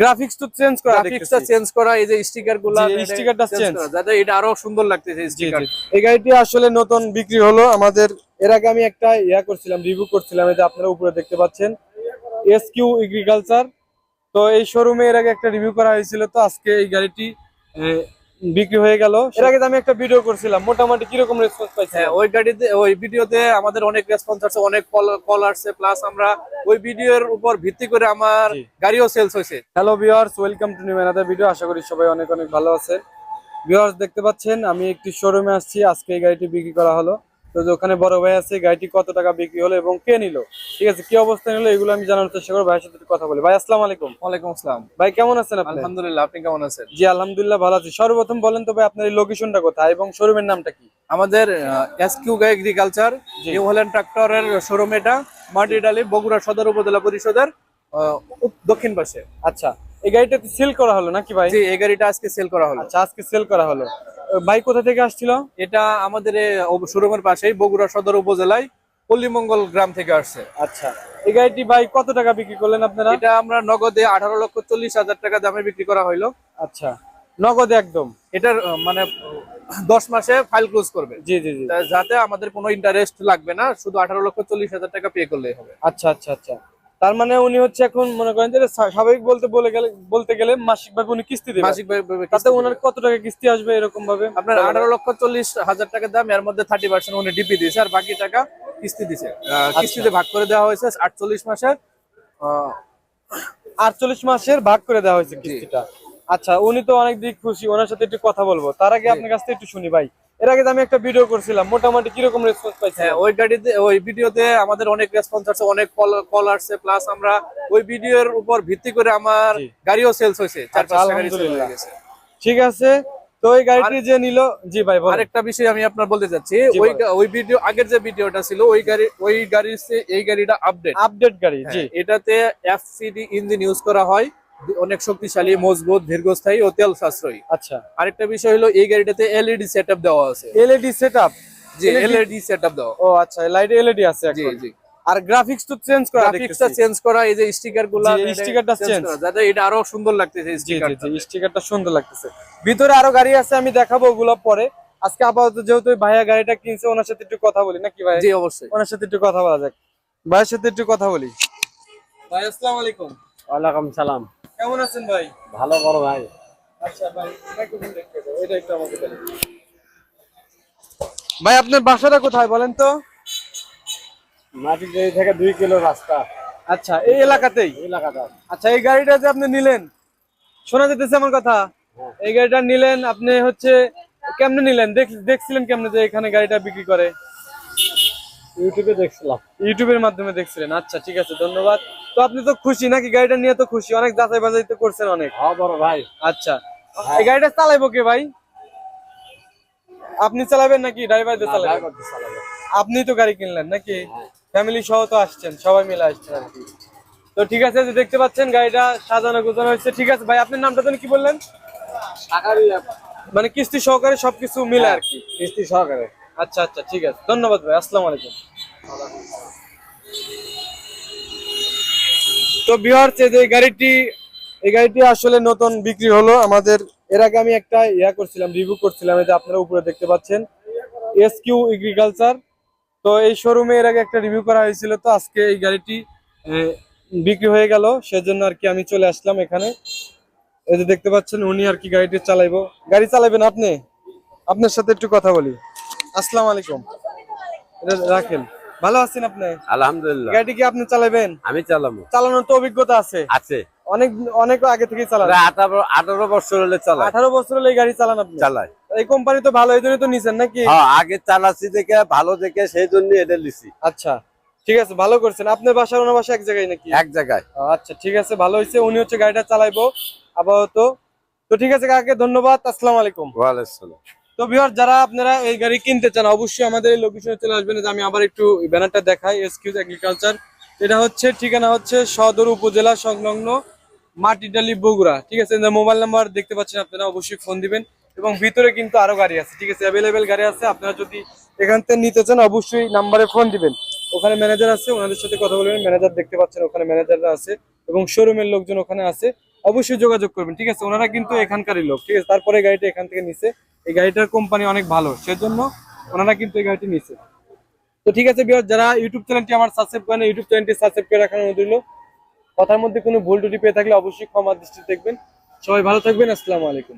Graphics তো change করা গ্রাফিক্সটা। Change করা এই যে স্টিকারগুলা জি, এই স্টিকারটা চেঞ্জ করা, যাতে এটা আরও সুন্দর লাগতেছে স্টিকার এই গাড়িটি আসলে নতুন বিক্রি হলো। আমাদের এর আগে আমি একটা ইয়া করছিলাম রিভিউ করছিলাম এটা যে আপনারা উপরে দেখতে পাচ্ছেন। এস কিউ এগ্রিকালচার তো এই শোরুমে এর আগে একটা রিভিউ করা হয়েছিল তো আজকে এই গাড়িটি বিক্রি হয়ে গেল। এর আগে আমি একটা ভিডিও করছিলাম মোটামুটি কীরকম রেসপন্স পাইছে হ্যাঁ ওই গাড়িতে ওই ভিডিওতে আমাদের অনেক রেসপন্স আছে অনেক কল আসছে প্লাস আমরা ওই ভিডিওর উপর ভিত্তি করে আমার গাড়িও সেলস হয়েছে। Hello viewers welcome to new another video আশা করি সবাই অনেক অনেক ভালো আছেন ভিউয়ার্স দেখতে পাচ্ছেন আমি একটি শোরুমে আসছি আজকে এই গাড়িটি বিক্রি করা হলো। তো ওখানে বড় ভাই আছে গাড়িটি কত টাকা বিক্রি হলো এবং কে নিল? ঠিক আছে কি অবস্থা নিলো এগুলো আমি জানার চেষ্টা করব ভাইয়ের সাথে কথা বলি। ভাই আসসালামু আলাইকুম। ওয়ালাইকুম আসসালাম। ভাই কেমন আছেন আপনি? আলহামদুলিল্লাহ আপনি কেমন আছেন? জি আলহামদুলিল্লাহ ভালো আছি। সর্বপ্রথম বলেন তো ভাই আপনার এই লোকেশনটা কোথায় এবং শোরুমের নামটা কি? আমাদের এসকিউ গাই এগ্রিকালচার। নিউ হল্যান্ড ট্রাক্টরের শোরুম এটা মাটি মাটিডালি বগুড়া সদর উপজেলা পরিষদের দক্ষিণ পাশে। আচ্ছা এই গাড়িটা সেল করা হলো নাকি ভাই? জি এই গাড়িটা আজকে সেল করা হলো। আচ্ছা আজকে সেল করা হলো। ভাই কোথা থেকে আসছিল? এটা আমাদের শোরুমের পাশেই বগুড়া সদর উপজেলায় পল্লিমঙ্গল গ্রাম থেকে আসছে। আচ্ছা। এই গাড়িটি ভাই কত টাকা বিক্রি করলেন আপনারা? এটা আমরা নগদে আঠারো লক্ষ চল্লিশ হাজার টাকা দামে বিক্রি করা হইল। আচ্ছা। নগদে একদম? এটার মানে দশ মাসে ফাইল ক্লোজ করবে। জি জি জি। যাতে আমাদের কোনো ইন্টারেস্ট লাগবে না শুধু আঠারো লক্ষ চল্লিশ হাজার টাকা পে করলেই হবে। আচ্ছা আচ্ছা আচ্ছা। তার মানে উনি হচ্ছে এখন মনে করেন যে স্বাভাবিক বলতে বলে গেলে বলতে গেলে মাসিক ভাবে উনি কিস্তি দেবে মাসিক ভাবে- তাতে ওনার কত টাকা কিস্তি আসবে এরকম ভাবে আপনার আঠারো লক্ষ চল্লিশ হাজার টাকা দাম এর মধ্যে থার্টি পার্সেন্ট উনি ডিপি দিয়েছে আর বাকি টাকা কিস্তি দিছে আহ, কিস্তিতে ভাগ করে দেওয়া হয়েছে আটচল্লিশ মাসের আহ, আটচল্লিশ মাসের ভাগ করে দেওয়া হয়েছে কিস্তিটা। আচ্ছা উনি তো অনেক দিক খুশি ওনার সাথে একটু কথা বলব। তার আগে আপনার কাছ থেকে একটু শুনি ভাই। এর আগে আমি একটা ভিডিও করছিলাম মোটামুটি কীরকম রেসপন্স পাইছি হ্যাঁ ওই গাড়িতে ওই ভিডিওতে আমাদের অনেক রেসপন্স আছে অনেক কল কল আসছে প্লাস আমরা ওই ভিডিওর উপর ভিত্তি করে আমার গাড়িও সেলস হয়েছে চার আচ্ছা, পাঁচটা গাড়ি আলহামদুলিল্লাহ। হয়ে গেছে। ঠিক আছে তো এই গাড়িটি যে নিল জি ভাই আরেকটা বিষয় আমি আপনার বলতে চাচ্ছি ওই ওই ভিডিও আগের যে ভিডিওটা ছিল ওই গাড়ি ওই গাড়ির এই গাড়িটা আপডেট আপডেট গাড়ি জি। এটাতে এফসিডি ইঞ্জিন ইউজ করা হয়। অনেক শক্তিশালী মজবুত দীর্ঘস্থায়ী ও তেল সাশ্রয়ী। আচ্ছা। আরেকটা বিষয় হলো এই গাড়িটাতে এলইডি সেটআপ দেওয়া আছে। এলইডি সেটআপ জি এলইডি সেটআপ দেওয়া। ও আচ্ছা লাইট এলইডি আছে জি এখন। জি। আর গ্রাফিক্স তো চেঞ্জ করা গ্রাফিক্সটা চেঞ্জ করা এই যে স্টিকারগুলা জি, এই sticker-টা change। করা, যাতে এটা আরও সুন্দর লাগতেছে স্টিকারটা জি স্টিকারটা সুন্দর লাগতেছে। ভিতরে আরও গাড়ি আছে আমি দেখাবো ওগুলো পরে। আজকে আপাতত যেহেতু ভাইয়া গাড়িটা কিনছে ওনার সাথে একটু কথা বলি নাকি ভাই? জি অবশ্যই। ওনার সাথে একটু কথা বলা যাক। ভাইয়ের সাথে একটু কথা বলি। ভাই আসসালামু আলাইকুম। ওয়ালাইকুম সালাম। কেমন আছেন ভাই? ভালো বড় ভাই। আচ্ছা ভাই মাইক্রোফোন দেখতে দাও, এটা একটু আমাকে ভাই আপনার বাসাটা কোথায় বলেন তো? মাটির থেকে দুই কিলো রাস্তা। আচ্ছা এই এলাকাতেই? এলাকাটা। আচ্ছা এই গাড়িটা যে আপনি নিলেন শোনা যেতেছে আমার কথা? হ্যাঁ। এই গাড়িটা নিলেন আপনি হচ্ছে কেমনে নিলেন? দেখছিলেন কেমনে যে এখানে গাড়িটা বিক্রি করে? ইউটিউবে দেখছিলাম। ইউটিউবের মাধ্যমে দেখছিলেন। আচ্ছা ঠিক আছে ধন্যবাদ। তো আপনি তো খুশি নাকি? গাড়িটা নিয়ে তো খুশি। অনেক যাচাই বাছাই তো করছেন অনেক। হ্যাঁ বড় ভাই। আচ্ছা এই গাড়িটা চালাইবো কে ভাই? আপনি চালাবেন নাকি? ড্রাইভার চালাবেন। আপনি তো গাড়ি কিনলেন নাকি? ফ্যামিলি সহ তো আসছেন সবাই মিলে আসছেন আর কি। তো ঠিক আছে যে দেখতে পাচ্ছেন গাড়িটা সাজানো গোছানো হয়েছে। ঠিক আছে ভাই আপনার নামটা জানি কি বললেন? মানে কিস্তি সহকারে সবকিছু মিলে আর কি। কিস্তি সহকারে। আচ্ছা আচ্ছা ঠিক আছে। ধন্যবাদ ভাই, আসসালামু আলাইকুম। তো বিহার যে গাড়িটি, এই গাড়িটি আসলে নতুন বিক্রি হলো। আমাদের, এর আগে আমি একটা ইয়া করছিলাম রিভিউ করছিলাম যে আপনারা উপরে দেখতে পাচ্ছেন এস কিউ এগ্রিকালচার তো এই শোরুমে এর আগে একটা রিভিউ করা হয়েছিল, তো আজকে এই গাড়িটি বিক্রি হয়ে গেল। সেজন্য আর কি আমি চলে আসলাম এখানে। এই যে দেখতে পাচ্ছেন, উনি আর কি গাড়িটি চালাইবো। গাড়ি চালাবেন আপনি? আপনার সাথে একটু কথা বলি। আসসালামু আলাইকুম। এটা রাখেন। ভালো আছেন আপনি? আলহামদুলিল্লাহ। গাড়িটি কি আপনি চালাবেন? আমি চালাবো। চালানোর তো অভিজ্ঞতা আছে। আছে। অনেক অনেক আগে থেকেই চালান। আঠারো বছর হলে চালাই আঠারো বছর হলে গাড়ি চালান আপনি? চালাই এই কোম্পানি তো ভালো এই জন্য তো নিছেন নাকি? হ্যাঁ আগে চালাচ্ছি দেখে ভালো দেখে সেই জন্য এটা লিছি আচ্ছা ঠিক আছে ভালো করছেন। আপনার বাসার ওনার বাসা এক জায়গায় নাকি? এক জায়গায়। আচ্ছা ঠিক আছে ভালো হয়েছে উনি হচ্ছে গাড়িটা চালাইবো আপাতত। তো ঠিক আছে কাকে ধন্যবাদ। আসসালামু আলাইকুম। ওয়ালাইকুম তো বিহার যারা আপনারা এই গাড়ি কিনতে চান, অবশ্যই আমাদের এই লোকেশনে চলে আসবেন। আমি আবার একটু ব্যানারটা দেখাই এসকিউজ এগ্রিকালচার এটা হচ্ছে, ঠিকানা হচ্ছে সদর উপজেলা সংলগ্ন মাটিডালি বগুড়া। ঠিক আছে মোবাইল নাম্বার দেখতে পাচ্ছেন আপনারা, অবশ্যই ফোন দিবেন। এবং ভিতরে কিন্তু আরও গাড়ি আছে, ঠিক আছে অ্যাভেলেবেল গাড়ি আছে। আপনারা যদি এখান থেকে নিতে চান, অবশ্যই নাম্বারে ফোন দিবেন। ওখানে ম্যানেজার আছে, ওনাদের সাথে কথা বলবেন ম্যানেজার দেখতে পাচ্ছেন, ওখানে ম্যানেজাররা আছে। এবং শোরুমের লোকজন ওখানে আছে। অবশ্যই যোগাযোগ করবেন, ঠিক আছে? ওনারা কিন্তু এখানকারই লোক, ঠিক আছে? তারপরে গাড়িটা এখান থেকে নিছে। এই গাড়িটার কোম্পানি অনেক ভালো, সেজন্য ওনারা কিন্তু এই গাড়িটি নিছে। তো ঠিক আছে বিয়ার যারা ইউটিউব চ্যানেলটি আমার সাবস্ক্রাইব করেন ইউটিউব চ্যানেলটি সাবস্ক্রাইব করে রাখার অনুরোধ রইল। কথার মধ্যে কোনো ভুল টুটি পেয়ে থাকলে অবশ্যই ক্ষমা দৃষ্টি দেখবেন। সবাই ভালো থাকবেন, আসসালামু আলাইকুম।